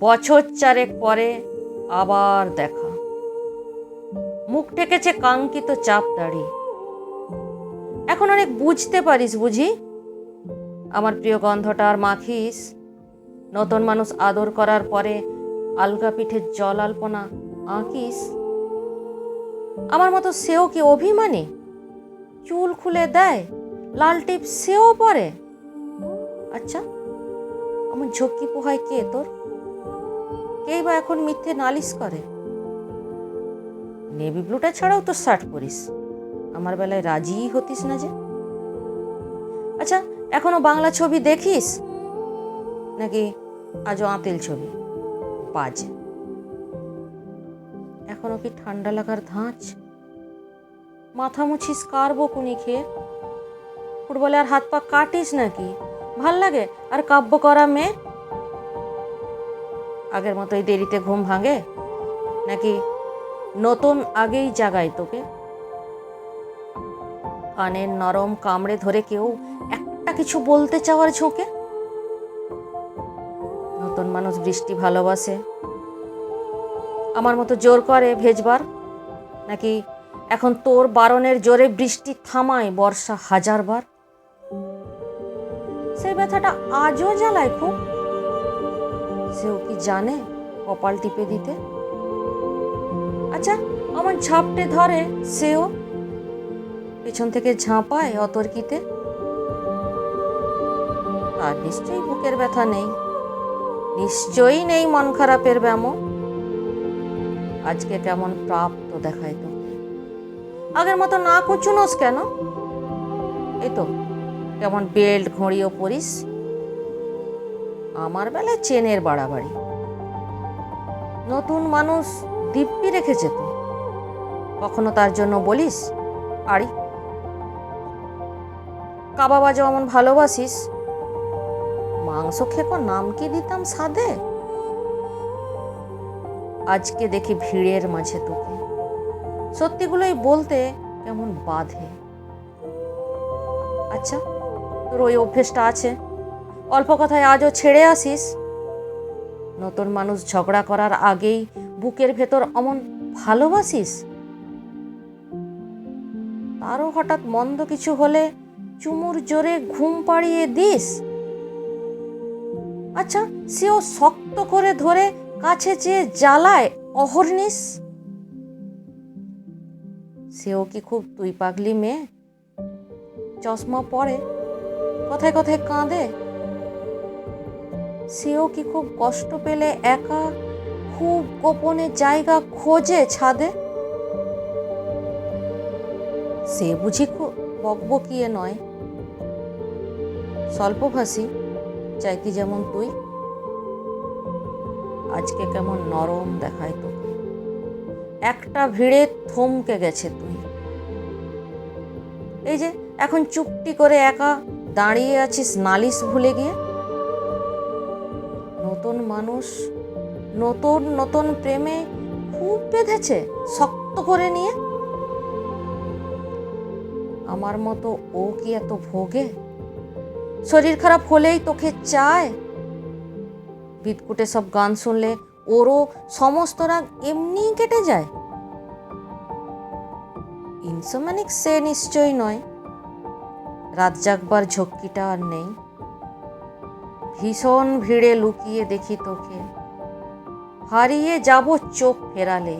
বছর চারেক পরে আবার দেখা। মুখ ঠেকেছে কাঙ্ক্ষিত চাপ দাড়ি। এখন অনেক বুঝতে পারিস বুঝি? আমার প্রিয় গন্ধটা আর মাখিস? নতুন মানুষ আদর করার পরে আলগা পিঠের জল আলপনা আঁকিস? আমার মতো সেও কি অভিমানী? চুল খুলে দেয়, লাল টিপ সেও পরে? আচ্ছা আমার ঝক্কি পোহায় কে তোর? কেই বা এখন মিথ্যে নালিশ করে? নেভি ব্লুটা ছাড়াও তো শার্ট পরিস। আমার বেলায় রাজিই হতিস না যে। আচ্ছা এখনও বাংলা ছবি দেখিস? নাকি আজও আঁতেল ছবি? বাজে। এখনও কি ঠান্ডা লাগার ধাঁচ? মাথা মুছিস কার বকুনি খেয়ে? ফুটবলে আর হাত পা কাটিস নাকি? ভালো লাগে? আর কাব্য করা মেয়ে? আগের মতোই দেরিতে ঘুম ভাঙে? নাকি নতুন আগেই জাগায় তোকে? কানের নরম কামড়ে ধরে কেউ একটা কিছু বলতে চাওয়ার ঝোঁকে? নতুন মানুষ বৃষ্টি ভালোবাসে। আমার মতো জোর করে ভেজবার? নাকি এখন তোর বারণের জোরে বৃষ্টি থামায় বর্ষা হাজারবার? সেই ব্যথাটা আজও জ্বালায় খুব? সেও কি জানে? কপাল টিপে দিতে। আচ্ছা আমার ঝাপটে ধরে সেও। পেছন থেকে ঝাঁপায় অতর্কিতে। আর নিশ্চয়ই বুকের ব্যথা নেই। নিশ্চয়ই নেই মন খারাপের ব্যামো। আজকে কেমন প্রাপ্ত দেখায় তোকে আগের মতো না কুচুনোস কেন? এই তো, কেমন বেল্ট ঘড়িও পরিস। আমার বেলায় চেনের বাড়াবাড়ি। নতুন মানুষ দিব্যি রেখেছে তো। কখনো তার জন্য বলিস আড়ি কাবাবা যেমন ভালোবাসিস। মাংস খেকো, নাম কি দিতাম সাদে আজকে দেখি ভিড়ের মাঝে তোকে। সত্যিগুলোই বলতে কেমন বাধে। আচ্ছা তোর ওই অভ্যেসটা আছে? অল্প কথায় আজও ছেড়ে আসিস? নতুন মানুষ ঝগড়া করার আগেই বুকের ভেতর অমন ভালোবাসিস? তারও হঠাৎ মন্দ কিছু হলে চুমুর জোরে ঘুম পাড়িয়ে দিস? আচ্ছা সেও শক্ত করে ধরে কাছে চেয়ে জ্বালায় অহর্নিস সেও কি খুব তুই পাগলি মেয়ে? চশমা পরে, কথায় কথায় কাঁদে। সেও কি খুব কষ্ট পেলে একা খুব গোপনে জায়গা খোঁজে ছাদে? সে বুঝি বকবকিয়ে নয়। স্বল্পভাষী চাইতি যেমন তুই। আজকে কেমন নরম দেখায় তোকে। একটা ভিড়ে থমকে গেছে তুই। এই যে, এখন চুপটি করে একা দাঁড়িয়ে আছিস নালিশ ভুলে গিয়ে? নতুন মানুষ, নতুন নতুন প্রেমে খুব বেঁধেছে, শক্ত করে নিয়ে। আমার মতো ও কি এত ভোগে? শরীর খারাপ হলেই তোকে চায়। বিটকুটে সব গান শুনলে ওরও সমস্ত রাগ এমনিই কেটে যায়। ইনসোম্যানিক সে নিশ্চয়ই নয়। রাত জাগবার ঝক্কিটা আর নেই। ভীষণ ভিড়ে লুকিয়ে দেখি তোকে। হারিয়ে যাব চোখ ফেরালে।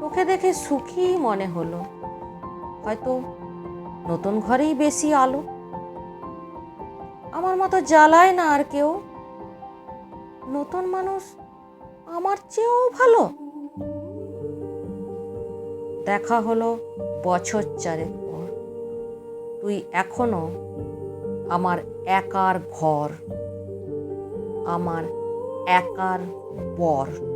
তোকে দেখে সুখী মনে হলো। হয়তো নতুন ঘরেই বেশি আলো। আমার মতো জ্বালায় না আর কেউ। নতুন মানুষ আমার চেয়েও ভালো। দেখা হলো বছর চারেক পর। তুই এখনও আমার একার ঘর আমার একার বর।